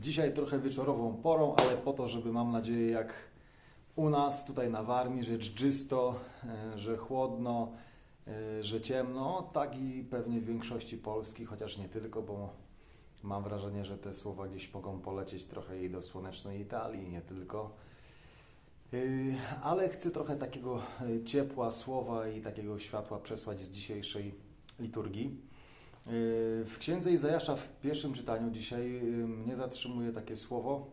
Dzisiaj trochę wieczorową porą, ale po to, żeby mam nadzieję, jak u nas tutaj na Warmii, że dżdżysto, e, że chłodno, e, że ciemno, tak i pewnie w większości Polski, chociaż nie tylko, bo mam wrażenie, że te słowa gdzieś mogą polecieć trochę i do słonecznej Italii, nie tylko. Yy, Ale chcę trochę takiego ciepła słowa i takiego światła przesłać z dzisiejszej liturgii. Yy, W księdze Izajasza w pierwszym czytaniu dzisiaj yy, mnie zatrzymuje takie słowo,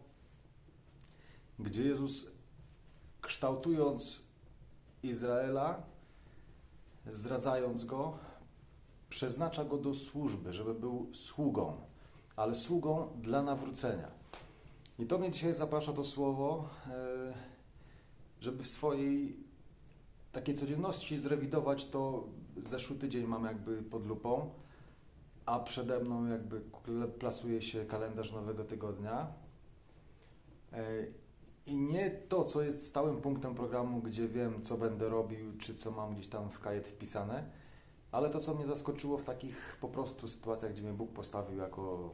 gdzie Jezus kształtując Izraela, zdradzając go, przeznacza go do służby, żeby był sługą, ale sługą dla nawrócenia. I to mnie dzisiaj zaprasza to słowo, yy, żeby w swojej takiej codzienności zrewidować to. Zeszły tydzień mam jakby pod lupą, a przede mną jakby plasuje się kalendarz nowego tygodnia. E, I nie to, co jest stałym punktem programu, gdzie wiem, co będę robił, czy co mam gdzieś tam w kajet wpisane, ale to, co mnie zaskoczyło w takich po prostu sytuacjach, gdzie mnie Bóg postawił jako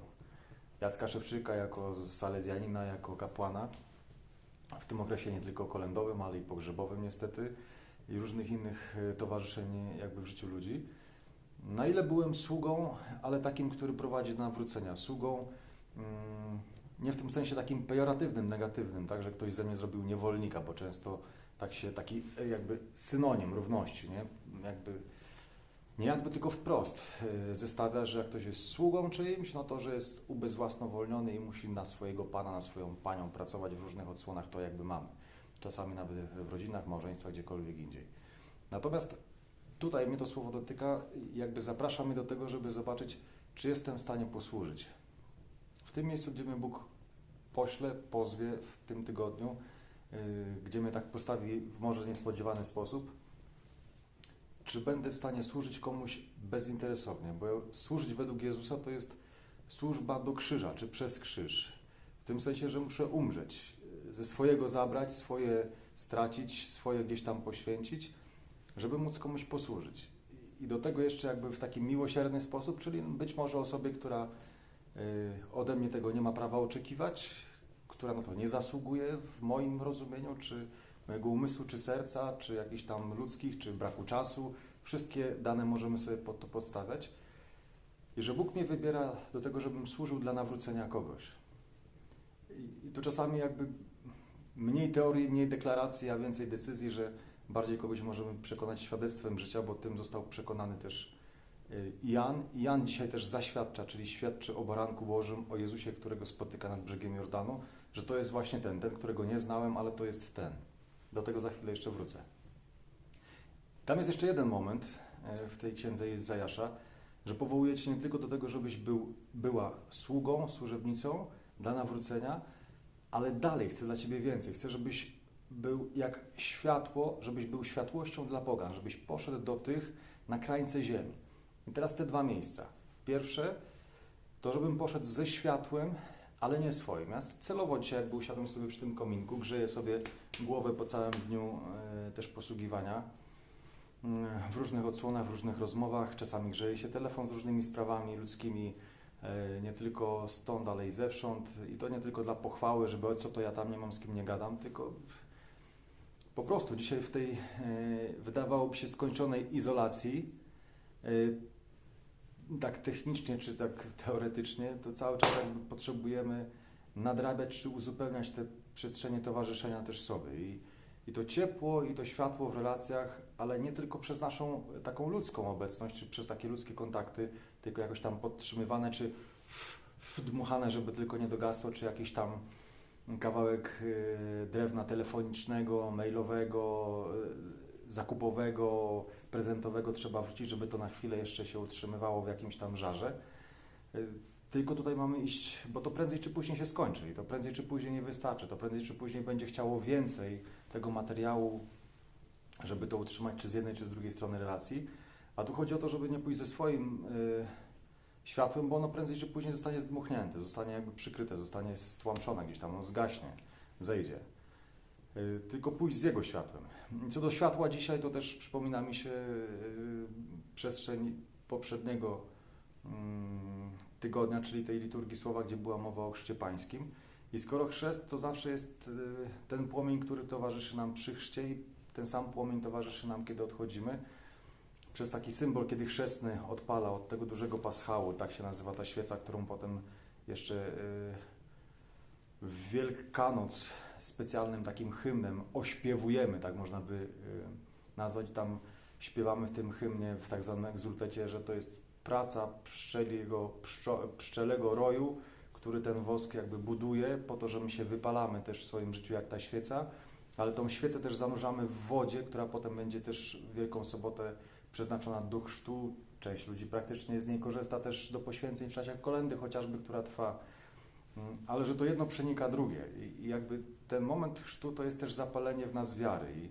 Jacka Szewczyka, jako salezjanina, jako kapłana w tym okresie nie tylko kolędowym, ale i pogrzebowym niestety i różnych innych e, towarzyszeń jakby w życiu ludzi. Na ile byłem sługą, ale takim, który prowadzi do nawrócenia. Sługą mm, nie w tym sensie takim pejoratywnym, negatywnym, tak, że ktoś ze mnie zrobił niewolnika, bo często tak się, taki e, jakby synonim równości, nie? Jakby, nie jakby tylko wprost e, zestawia, że jak ktoś jest sługą czyimś, no to, że jest ubezwłasnowolniony i musi na swojego pana, na swoją panią pracować w różnych odsłonach, to jakby mamy. Czasami nawet w rodzinach, małżeństwach, gdziekolwiek indziej. Natomiast tutaj mnie to słowo dotyka, jakby zaprasza mnie do tego, żeby zobaczyć, czy jestem w stanie posłużyć. W tym miejscu, gdzie mnie Bóg pośle, pozwie w tym tygodniu, yy, gdzie mnie tak postawi w może niespodziewany sposób, czy będę w stanie służyć komuś bezinteresownie, bo służyć według Jezusa to jest służba do krzyża, czy przez krzyż. W tym sensie, że muszę umrzeć, ze swojego zabrać, swoje stracić, swoje gdzieś tam poświęcić, żeby móc komuś posłużyć. I do tego jeszcze jakby w taki miłosierny sposób, czyli być może osobie, która y, ode mnie tego nie ma prawa oczekiwać, która na to nie zasługuje w moim rozumieniu, czy mojego umysłu, czy serca, czy jakichś tam ludzkich, czy braku czasu. Wszystkie dane możemy sobie pod to podstawiać. I że Bóg mnie wybiera do tego, żebym służył dla nawrócenia kogoś. I, tu czasami jakby mniej teorii, mniej deklaracji, a więcej decyzji, że bardziej kogoś możemy przekonać świadectwem życia, bo tym został przekonany też y, Jan. Jan dzisiaj też zaświadcza, czyli świadczy o baranku Bożym, o Jezusie, którego spotyka nad brzegiem Jordanu, że to jest właśnie ten, ten, którego nie znałem, ale to jest ten. Do tego za chwilę jeszcze wrócę. Tam jest jeszcze jeden moment e, w tej księdze jest Zajasza, że powołuje Cię nie tylko do tego, żebyś był, była sługą, służebnicą dla nawrócenia, ale dalej chcę dla Ciebie więcej. Chcę, żebyś był jak światło, żebyś był światłością dla Boga, żebyś poszedł do tych na krańce ziemi. I teraz te dwa miejsca. Pierwsze to, żebym poszedł ze światłem, ale nie swoim. Ja celowo dzisiaj, jakby usiadłem sobie przy tym kominku, grzeję sobie głowę po całym dniu e, też posługiwania e, w różnych odsłonach, w różnych rozmowach. Czasami grzeje się telefon z różnymi sprawami ludzkimi, e, nie tylko stąd, ale i zewsząd. I to nie tylko dla pochwały, żeby co to ja tam nie mam, z kim nie gadam, tylko po prostu dzisiaj w tej, e, wydawałoby się, skończonej izolacji, e, tak technicznie czy tak teoretycznie, to cały czas potrzebujemy nadrabiać czy uzupełniać te przestrzenie towarzyszenia też sobie. I, I to ciepło, i to światło w relacjach, ale nie tylko przez naszą taką ludzką obecność, czy przez takie ludzkie kontakty, tylko jakoś tam podtrzymywane, czy wdmuchane, żeby tylko nie dogasło, czy jakiś tam kawałek y, drewna telefonicznego, mailowego, y, zakupowego, prezentowego trzeba wrzucić, żeby to na chwilę jeszcze się utrzymywało w jakimś tam żarze. Y, Tylko tutaj mamy iść, bo to prędzej czy później się skończy i to prędzej czy później nie wystarczy. To prędzej czy później będzie chciało więcej tego materiału, żeby to utrzymać czy z jednej, czy z drugiej strony relacji. A tu chodzi o to, żeby nie pójść ze swoim światłem, bo ono prędzej czy później zostanie zdmuchnięte, zostanie jakby przykryte, zostanie stłamszone gdzieś tam, ono zgaśnie, zejdzie. Y, Tylko pójść z jego światłem. Co do światła dzisiaj, to też przypomina mi się y, przestrzeń poprzedniego mm, tygodnia, czyli tej liturgii słowa, gdzie była mowa o chrzcie pańskim. I skoro chrzest, to zawsze jest y, ten płomień, który towarzyszy nam przy chrzcie i ten sam płomień towarzyszy nam, kiedy odchodzimy. Przez taki symbol, kiedy chrzestny odpala od tego dużego paschału, tak się nazywa ta świeca, którą potem jeszcze y, w Wielkanoc specjalnym takim hymnem ośpiewujemy, tak można by y, nazwać. Tam śpiewamy w tym hymnie, w tak zwanym egzultecie, że to jest praca pszczeliego, pszczelego roju, który ten wosk jakby buduje po to, że my się wypalamy też w swoim życiu jak ta świeca, ale tą świecę też zanurzamy w wodzie, która potem będzie też Wielką Sobotę przeznaczona do chrztu. Część ludzi praktycznie z niej korzysta też do poświęceń w czasie kolendy chociażby, która trwa. Mm, Ale że to jedno przenika drugie i jakby ten moment chrztu to jest też zapalenie w nas wiary i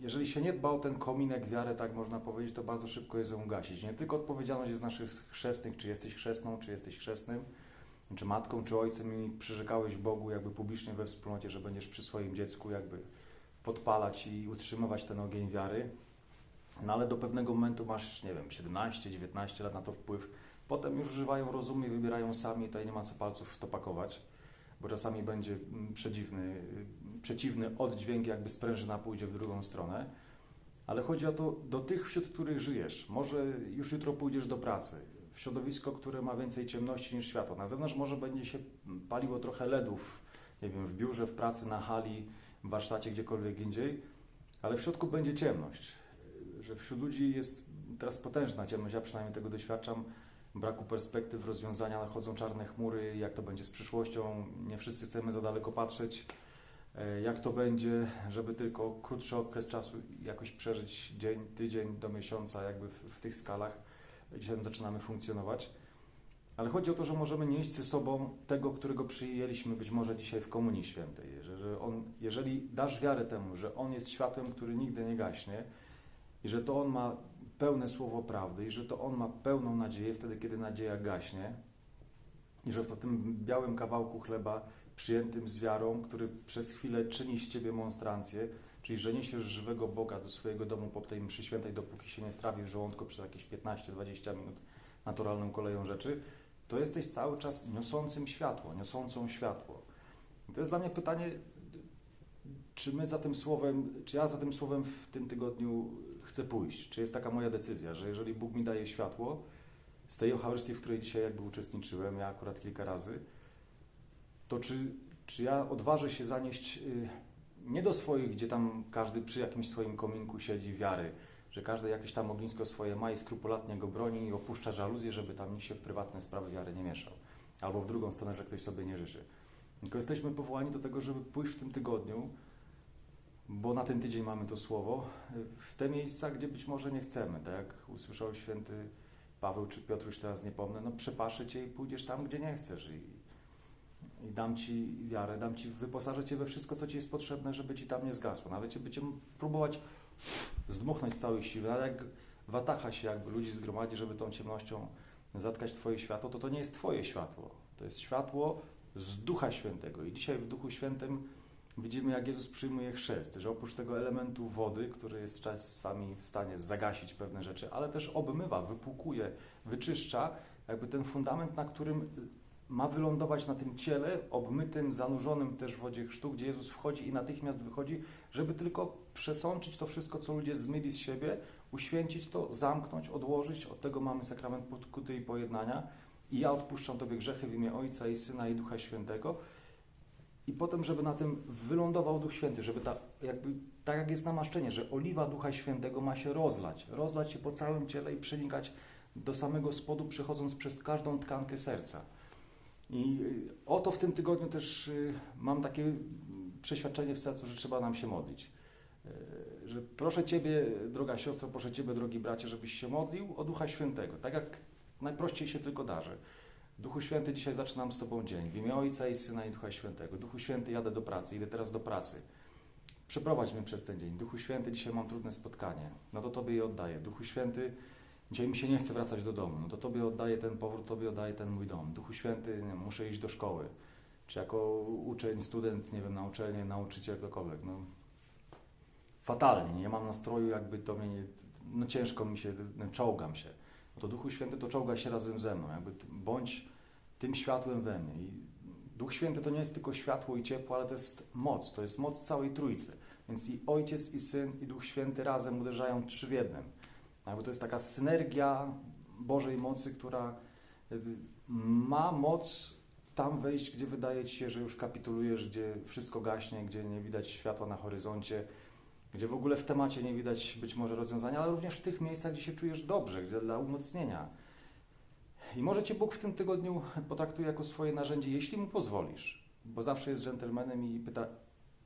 jeżeli się nie dba o ten kominek wiary, tak można powiedzieć, to bardzo szybko jest ją ugasić. Nie tylko odpowiedzialność jest naszych chrzestnych, czy jesteś chrzestną, czy jesteś chrzestnym, czy matką, czy ojcem i przyrzekałeś Bogu jakby publicznie we wspólnocie, że będziesz przy swoim dziecku jakby podpalać i utrzymywać ten ogień wiary. No ale do pewnego momentu masz, nie wiem, 17, 19 lat na to wpływ. Potem już używają rozumu i wybierają sami, tutaj nie ma co palców w to pakować, bo czasami będzie mm, przedziwny, y, przeciwny oddźwięk, jakby sprężyna pójdzie w drugą stronę. Ale chodzi o to, do tych, wśród których żyjesz. Może już jutro pójdziesz do pracy, w środowisko, które ma więcej ciemności niż światło. Na zewnątrz może będzie się paliło trochę LEDów, nie wiem, w biurze, w pracy, na hali, w warsztacie, gdziekolwiek indziej, ale w środku będzie ciemność. Że wśród ludzi jest teraz potężna ciemność, ja przynajmniej tego doświadczam, braku perspektyw, rozwiązania, chodzą czarne chmury, jak to będzie z przyszłością, nie wszyscy chcemy za daleko patrzeć, E, jak to będzie, żeby tylko krótszy okres czasu jakoś przeżyć dzień, tydzień do miesiąca, jakby w, w tych skalach. Dzisiaj zaczynamy funkcjonować. Ale chodzi o to, że możemy nieść ze sobą tego, którego przyjęliśmy być może dzisiaj w Komunii Świętej. Że, że on, jeżeli dasz wiarę temu, że On jest światłem, który nigdy nie gaśnie i że to On ma pełne słowo prawdy i że to On ma pełną nadzieję wtedy, kiedy nadzieja gaśnie i że w tym białym kawałku chleba przyjętym z wiarą, który przez chwilę czyni z Ciebie monstrancję, czyli że niesiesz żywego Boga do swojego domu po tej mszy świętej, dopóki się nie strawi w żołądku przez jakieś 15-20 minut naturalną koleją rzeczy, to jesteś cały czas niosącym światło, niosącą światło. I to jest dla mnie pytanie, czy my za tym słowem, czy ja za tym słowem w tym tygodniu chcę pójść? Czy jest taka moja decyzja, że jeżeli Bóg mi daje światło z tej Eucharystii, w której dzisiaj jakby uczestniczyłem, ja akurat kilka razy, to czy, czy ja odważę się zanieść y, nie do swoich, gdzie tam każdy przy jakimś swoim kominku siedzi wiary, że każdy jakieś tam ognisko swoje ma i skrupulatnie go broni i opuszcza żaluzję, żeby tam nikt się w prywatne sprawy wiary nie mieszał. Albo w drugą stronę, że ktoś sobie nie życzy. Tylko jesteśmy powołani do tego, żeby pójść w tym tygodniu, bo na ten tydzień mamy to słowo, w te miejsca, gdzie być może nie chcemy. Tak jak usłyszał święty Paweł czy Piotr, już teraz nie pomnę, no przepaszę Cię i pójdziesz tam, gdzie nie chcesz. I, i dam Ci wiarę, dam Ci, wyposażę Cię we wszystko, co Ci jest potrzebne, żeby Ci tam nie zgasło. Nawet Cię będzie próbować zdmuchnąć z całej siły, ale jak watacha się jakby ludzi zgromadzi, żeby tą ciemnością zatkać Twoje światło, to to nie jest Twoje światło. To jest światło z Ducha Świętego. I dzisiaj w Duchu Świętym widzimy, jak Jezus przyjmuje chrzest, że oprócz tego elementu wody, który jest czasami w stanie zagasić pewne rzeczy, ale też obmywa, wypłukuje, wyczyszcza, jakby ten fundament, na którym ma wylądować na tym ciele obmytym, zanurzonym też w wodzie chrztu, gdzie Jezus wchodzi i natychmiast wychodzi, żeby tylko przesączyć to wszystko, co ludzie zmyli z siebie, uświęcić to, zamknąć, odłożyć. Od tego mamy sakrament pokuty i pojednania. I ja odpuszczam Tobie grzechy w imię Ojca i Syna i Ducha Świętego. I potem, żeby na tym wylądował Duch Święty, żeby ta, jakby, tak jak jest namaszczenie, że oliwa Ducha Świętego ma się rozlać, rozlać się po całym ciele i przenikać do samego spodu, przechodząc przez każdą tkankę serca. I y, o to w tym tygodniu też y, mam takie przeświadczenie w sercu, że trzeba nam się modlić. Y, Że proszę Ciebie, droga siostro, proszę Ciebie, drogi bracie, żebyś się modlił o Ducha Świętego, tak jak najprościej się tylko darzy. Duchu Święty, dzisiaj zaczynam z Tobą dzień. W imię Ojca i Syna i Ducha Świętego. Duchu Święty, jadę do pracy, idę teraz do pracy. Przeprowadź mnie przez ten dzień. Duchu Święty, dzisiaj mam trudne spotkanie. No to Tobie je oddaję. Duchu Święty, dzisiaj mi się nie chce wracać do domu. No to Tobie oddaję ten powrót, Tobie oddaję ten mój dom. Duchu Święty, muszę iść do szkoły. Czy jako uczeń, student, nie wiem, na uczelnię, nauczyciel, ktokolwiek. No, fatalnie. Nie mam nastroju, jakby to mnie, nie, no ciężko mi się, no, czołgam się. to Duchu Święty to czołga się razem ze mną, jakby bądź tym światłem we mnie. I Duch Święty to nie jest tylko światło i ciepło, ale to jest moc, to jest moc całej Trójcy. Więc i Ojciec, i Syn, i Duch Święty razem uderzają trzy w jednym. Jakby to jest taka synergia Bożej mocy, która jakby ma moc tam wejść, gdzie wydaje ci się, że już kapitulujesz, gdzie wszystko gaśnie, gdzie nie widać światła na horyzoncie, gdzie w ogóle w temacie nie widać być może rozwiązania, ale również w tych miejscach, gdzie się czujesz dobrze, gdzie dla umocnienia. I może Cię Bóg w tym tygodniu potraktuje jako swoje narzędzie, jeśli Mu pozwolisz, bo zawsze jest dżentelmenem i pyta,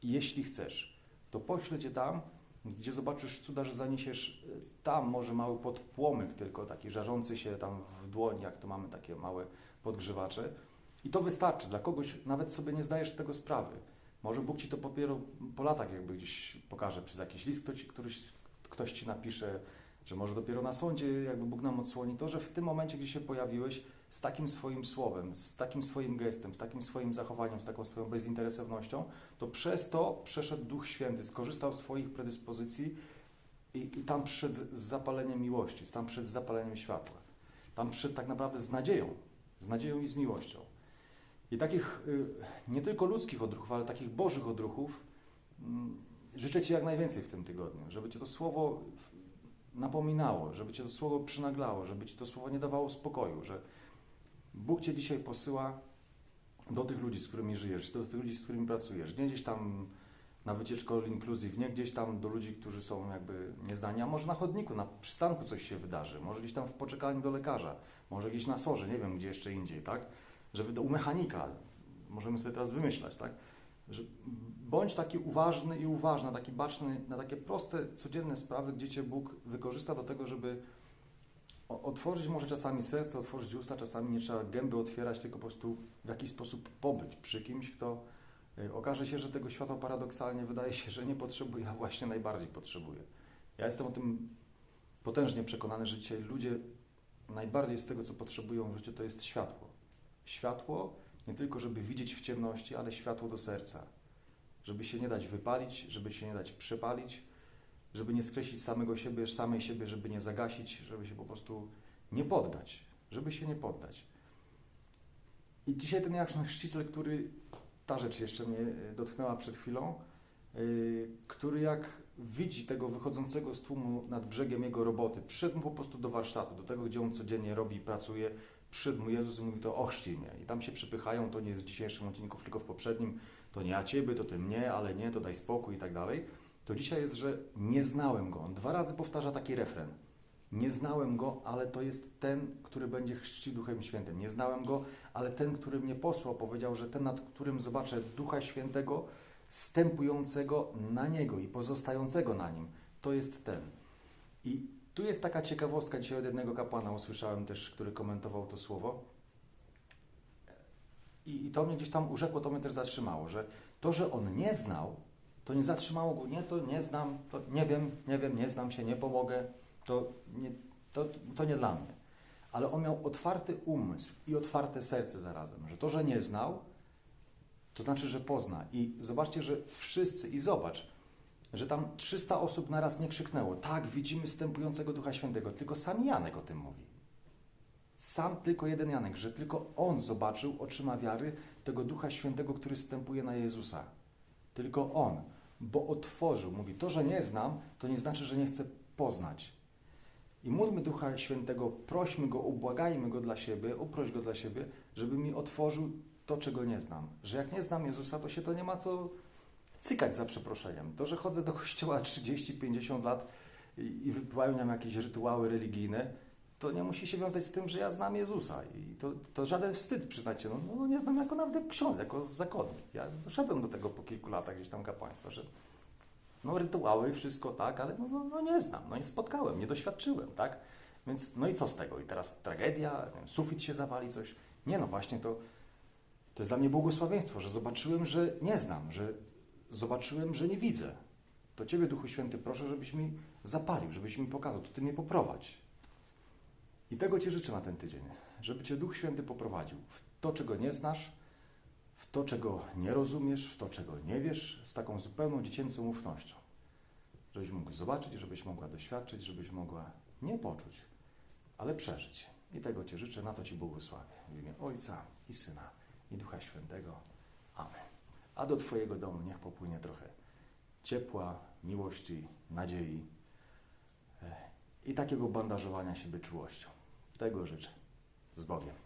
jeśli chcesz, to poślę Cię tam, gdzie zobaczysz cuda, że zaniesiesz y, tam może mały podpłomyk tylko, taki żarzący się tam w dłoni, jak to mamy takie małe podgrzewacze. I to wystarczy. Dla kogoś nawet sobie nie zdajesz z tego sprawy. Może Bóg Ci to dopiero po latach jakby gdzieś pokaże przez jakiś list, ktoś, któryś, ktoś Ci napisze, że może dopiero na sądzie jakby Bóg nam odsłoni to, że w tym momencie, gdzie się pojawiłeś, z takim swoim słowem, z takim swoim gestem, z takim swoim zachowaniem, z taką swoją bezinteresownością, to przez to przeszedł Duch Święty, skorzystał z Twoich predyspozycji i, i tam przyszedł z zapaleniem miłości, tam przyszedł z zapaleniem światła. Tam przyszedł tak naprawdę z nadzieją, z nadzieją i z miłością. I takich y, nie tylko ludzkich odruchów, ale takich bożych odruchów mm, życzę Ci jak najwięcej w tym tygodniu, żeby Cię to słowo napominało, żeby Cię to słowo przynaglało, żeby Ci to słowo nie dawało spokoju, że Bóg Cię dzisiaj posyła do tych ludzi, z którymi żyjesz, do tych ludzi, z którymi pracujesz, nie gdzieś tam na wycieczkę all inclusive, nie gdzieś tam do ludzi, którzy są jakby niezdani, a może na chodniku, na przystanku coś się wydarzy, może gdzieś tam w poczekalni do lekarza, może gdzieś na sorze, nie wiem gdzie jeszcze indziej, tak? Żeby do, u mechanika, możemy sobie teraz wymyślać, tak? Że bądź taki uważny i uważna, taki baczny na takie proste, codzienne sprawy, gdzie Cię Bóg wykorzysta do tego, żeby otworzyć może czasami serce, otworzyć usta, czasami nie trzeba gęby otwierać, tylko po prostu w jakiś sposób pobyć przy kimś, kto y, okaże się, że tego światła paradoksalnie wydaje się, że nie potrzebuje, a właśnie najbardziej potrzebuje. Ja jestem o tym potężnie przekonany, że dzisiaj ludzie najbardziej z tego, co potrzebują w życiu, to jest światło. Światło nie tylko, żeby widzieć w ciemności, ale światło do serca. Żeby się nie dać wypalić, żeby się nie dać przepalić, żeby nie skreślić samego siebie, samej siebie, żeby nie zagasić, żeby się po prostu nie poddać, żeby się nie poddać. I dzisiaj ten Jakub Chrzciciel, który, ta rzecz jeszcze mnie y, dotknęła przed chwilą, yy, który jak widzi tego wychodzącego z tłumu nad brzegiem jego roboty, przyszedł mu po prostu do warsztatu, do tego, gdzie on codziennie robi, pracuje, przyszedł mu Jezus mówi to ochrzcij mnie. I tam się przypychają, to nie jest w dzisiejszym odcinku, tylko w poprzednim, to nie ja Ciebie, to Ty mnie, ale nie, to daj spokój i tak dalej. To dzisiaj jest, że nie znałem Go. On dwa razy powtarza taki refren. Nie znałem Go, ale to jest ten, który będzie chrzcił Duchem Świętym. Nie znałem Go, ale ten, który mnie posłał, powiedział, że ten, nad którym zobaczę Ducha Świętego, stępującego na Niego i pozostającego na Nim, to jest ten. I tu jest taka ciekawostka, dzisiaj od jednego kapłana usłyszałem też, który komentował to słowo. I, I to mnie gdzieś tam urzekło, to mnie też zatrzymało, że to, że on nie znał, to nie zatrzymało go, nie, to nie znam, to nie wiem, nie wiem, nie znam się, nie pomogę, to nie, to, to nie dla mnie. Ale on miał otwarty umysł i otwarte serce zarazem, że to, że nie znał, to znaczy, że pozna. I zobaczcie, że wszyscy, i zobacz, że tam 300 osób naraz nie krzyknęło, tak, widzimy stępującego Ducha Świętego, tylko sam Janek o tym mówi. Sam tylko jeden Janek, że tylko on zobaczył oczyma wiary tego Ducha Świętego, który stępuje na Jezusa. Tylko on, bo otworzył. Mówi, to, że nie znam, to nie znaczy, że nie chcę poznać. I módlmy Ducha Świętego, prośmy Go, ubłagajmy Go dla siebie, uproś Go dla siebie, żeby mi otworzył to, czego nie znam. Że jak nie znam Jezusa, to się to nie ma co cykać za przeproszeniem. To, że chodzę do kościoła 30-50 lat i, i wypełniam jakieś rytuały religijne, to nie musi się wiązać z tym, że ja znam Jezusa. I to, to żaden wstyd, przyznajcie. No, no nie znam jako nawet ksiądz, jako zakonnik. Ja doszedłem do tego po kilku latach gdzieś tam kapłaństwa, że no rytuały, wszystko tak, ale no, no, no nie znam, no nie spotkałem, nie doświadczyłem, tak? Więc no i co z tego? I teraz tragedia, sufit się zawali, coś. Nie no, właśnie to, to jest dla mnie błogosławieństwo, że zobaczyłem, że nie znam, że zobaczyłem, że nie widzę. To Ciebie, Duchu Święty, proszę, żebyś mi zapalił, żebyś mi pokazał, to Ty mnie poprowadź. I tego Ci życzę na ten tydzień, żeby Cię Duch Święty poprowadził w to, czego nie znasz, w to, czego nie rozumiesz, w to, czego nie wiesz, z taką zupełną dziecięcą ufnością. Żebyś mógł zobaczyć, żebyś mogła doświadczyć, żebyś mogła nie poczuć, ale przeżyć. I tego Cię życzę, na to Ci błogosławię. W imię Ojca i Syna i Ducha Świętego. Amen. A do Twojego domu niech popłynie trochę ciepła, miłości, nadziei e, i takiego bandażowania siebie czułością. Tego życzę. Z Bogiem.